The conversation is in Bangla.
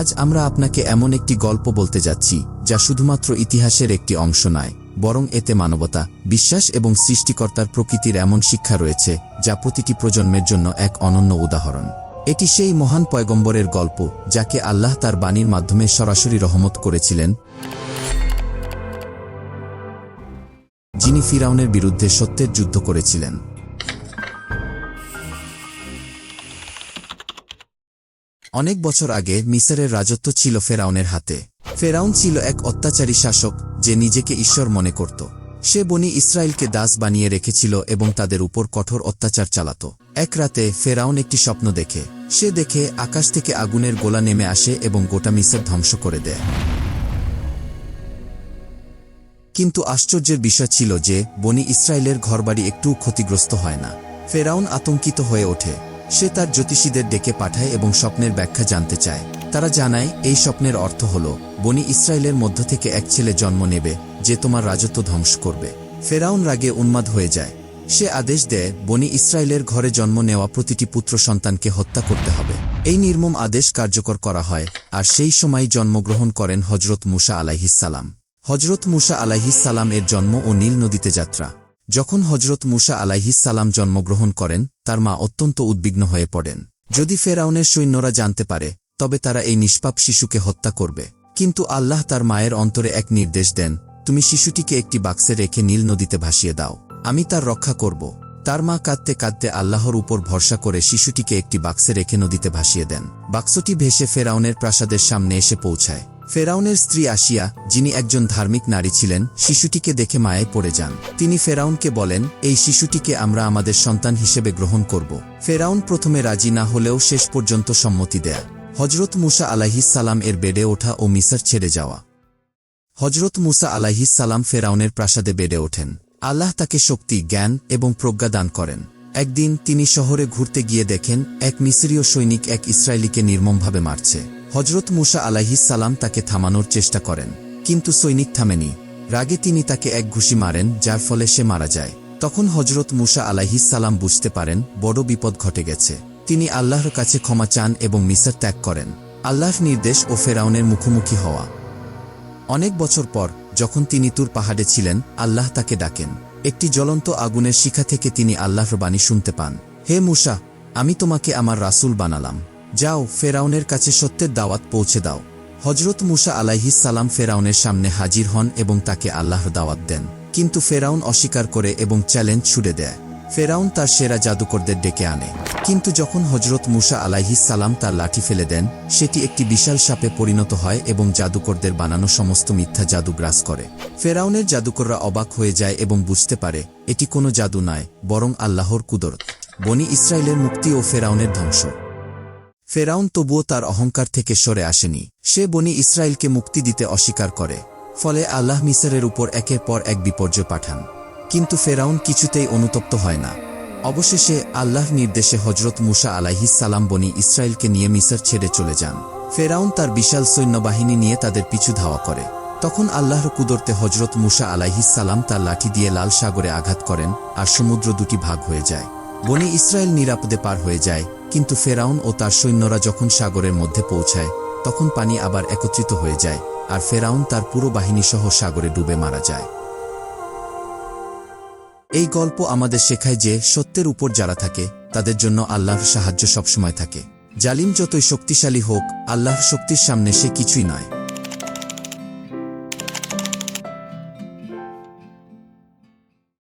আজ আমরা আপনাকে এমন একটি গল্প বলতে যাচ্ছি, যা শুধুমাত্র ইতিহাসের একটি অংশ নয়, বরং এতে মানবতা, বিশ্বাস এবং সৃষ্টিকর্তার প্রকৃতির এমন শিক্ষা রয়েছে, যা প্রতিটি প্রজন্মের জন্য এক অনন্য উদাহরণ। এটি সেই মহান পয়গম্বরের গল্প, যাকে আল্লাহ তার বাণীর মাধ্যমে সরাসরি রহমত করেছিলেন। যিনি ফিরাউনের বিরুদ্ধে সত্যের যুদ্ধ করেছিলেন। অনেক বছর আগে মিসরের রাজত্ব ছিল ফেরাউনের হাতে। ফেরাউন ছিল এক অত্যাচারী শাসক যে নিজেকে ঈশ্বর মনে করত। সে বনি ইসরায়েলকে দাস বানিয়ে রেখেছিল এবং তাদের উপর কঠোর অত্যাচার চালাত। এক রাতে ফেরাউন একটি স্বপ্ন দেখে। সে দেখে আকাশ থেকে আগুনের গোলা নেমে আসে এবং গোটা মিসর ধ্বংস করে দেয়। কিন্তু আশ্চর্যের বিষয় ছিল যে বনি ইসরায়েলের ঘরবাড়ি একটুও ক্ষতিগ্রস্ত হয় না। ফেরাউন আতঙ্কিত হয়ে ওঠে। সে তার জ্যোতিষীদের ডেকে পাঠায় এবং স্বপ্নের ব্যাখ্যা জানতে চায়। তারা জানায়, এই স্বপ্নের অর্থ হল, বনি ইসরায়েলের মধ্য থেকে এক ছেলে জন্ম নেবে, যে তোমার রাজত্ব ধ্বংস করবে। ফেরাউন রাগে উন্মাদ হয়ে যায়। সে আদেশ দেয়, বনি ইসরায়েলের ঘরে জন্ম নেওয়া প্রতিটি পুত্র সন্তানকে হত্যা করতে হবে। এই নির্মম আদেশ কার্যকর করা হয়, আর সেই সময় জন্মগ্রহণ করেন হজরত মুসা আলাইহিসালাম হজরত মুসা আলাইহিসালাম এর জন্ম ও নীল নদীতে যাত্রা। যখন হজরত মুসা আলাইহিসালাম জন্মগ্রহণ করেন, তার মা অত্যন্ত উদ্বিগ্ন হয়ে পড়েন। যদি ফেরাউনের সৈন্যরা জানতে পারে, তবে তারা এই নিষ্পাপ শিশুকে হত্যা করবে। কিন্তু আল্লাহ তার মায়ের অন্তরে এক নির্দেশ দেন, তুমি শিশুটিকে একটি বাক্সে রেখে নীল নদীতে ভাসিয়ে দাও। আমি তার রক্ষা করব। তার মা কাঁদতে কাঁদতে আল্লাহর উপর ভরসা করে শিশুটিকে একটি বাক্সে রেখে নদীতে ভাসিয়ে দেন। বাক্সটি ভেসে ফেরাউনের প্রাসাদের সামনে এসে পৌঁছায়। ফেরাউনের স্ত্রী আসিয়া, যিনি একজন ধার্মিক নারী ছিলেন, শিশুটিকে দেখে মায়ে পড়ে যান। তিনি ফেরাউনকে বলেন, এই শিশুটিকে আমরা আমাদের সন্তান হিসেবে গ্রহণ করব। ফেরাউন প্রথমে রাজি না হলেও শেষ পর্যন্ত সম্মতি দেয়া। হজরত মুসা আলাহিসাল্লাম এর বেডে ওঠা ও মিসার ছেড়ে যাওয়া। হজরত মুসা আলাহিসাল্লাম ফেরাউনের প্রাসাদে বেড়ে ওঠেন। আল্লাহ তাকে শক্তি, জ্ঞান এবং প্রজ্ঞা দান করেন। একদিন তিনি শহরে ঘুরতে গিয়ে দেখেন, এক মিসরীয় সৈনিক এক ইসরায়েলিকে নির্মমভাবে মারছে। হজরত মুসা আলাহিসাল্লাম তাকে থামানোর চেষ্টা করেন, কিন্তু সৈনিক থামেনি। রাগে তিনি তাকে এক ঘুষি মারেন, যার ফলে সে মারা যায়। তখন হজরত মুসা আলাহিসাল্লাম বুঝতে পারেন, বড় বিপদ ঘটে গেছে। তিনি আল্লাহর কাছে ক্ষমা চান এবং মিসর ত্যাগ করেন। আল্লাহর নির্দেশ ও ফেরাউনের মুখোমুখি হওয়া। অনেক বছর পর, যখন তিনি তুর পাহাড়ে ছিলেন, আল্লাহ তাকে ডাকেন। একটি জ্বলন্ত আগুনের শিখা থেকে তিনি আল্লাহর বাণী শুনতে পান। হে মুসা, আমি তোমাকে আমার রাসূল বানালাম। যাও, ফেরাউনের কাছে সত্যের দাওয়াত পৌঁছে দাও। হজরত মুসা আলাইহিস সালাম ফেরাউনের সামনে হাজির হন এবং তাকে আল্লাহর দাওয়াত দেন। কিন্তু ফেরাউন অস্বীকার করে এবং চ্যালেঞ্জ ছুড়ে দেয়। ফেরাউন তার সেরা জাদুকরদের ডেকে আনে। কিন্তু যখন হজরত মুসা আলাইহিস সালাম তার লাঠি ফেলে দেন, সেটি একটি বিশাল সাপে পরিণত হয় এবং জাদুকরদের বানানো সমস্ত মিথ্যা জাদু গ্রাস করে। ফেরাউনের জাদুকররা অবাক হয়ে যায় এবং বুঝতে পারে, এটি কোনো জাদু নয়, বরং আল্লাহর কুদরত। বনি ইসরায়েলের মুক্তি ও ফেরাউনের ধ্বংস। ফেরাউন তবুও তার অহংকার থেকে সরে আসেনি। সে বনি ইসরায়েলকে মুক্তি দিতে অস্বীকার করে, ফলে আল্লাহ মিসরের উপর একের পর এক বিপর্যয় পাঠান। কিন্তু ফেরাউন কিছুতেই অনুতপ্ত হয় না। অবশেষে আল্লাহ নির্দেশে হজরত মুসা সালাম বনি ইসরায়েলকে নিয়ে মিসর ছেড়ে চলে যান। ফেরাউন তার বিশাল সৈন্যবাহিনী নিয়ে তাদের পিছু ধাওয়া করে। তখন আল্লাহর কুদরতে হজরত মুসা সালাম তার লাঠি দিয়ে লাল সাগরে আঘাত করেন আর সমুদ্র দুটি ভাগ হয়ে যায়। বনি ইসরায়েল নিরাপদে পার হয়ে যায়, কিন্তু ফেরাউন ও তার সৈন্যরা যখন সাগরের মধ্যে পৌঁছায়, তখন পানি আবার একত্রিত হয়ে যায়, আর ফেরাউন তার পুরো বাহিনীসহ সাগরে ডুবে মারা যায়। এই গল্প আমাদের শেখায় যে সত্যের উপর যারা থাকে, তাদের জন্য আল্লাহর সাহায্য সবসময় থাকে। জালিম যতই শক্তিশালী হোক, আল্লাহর শক্তির সামনে সে কিছুই নয়।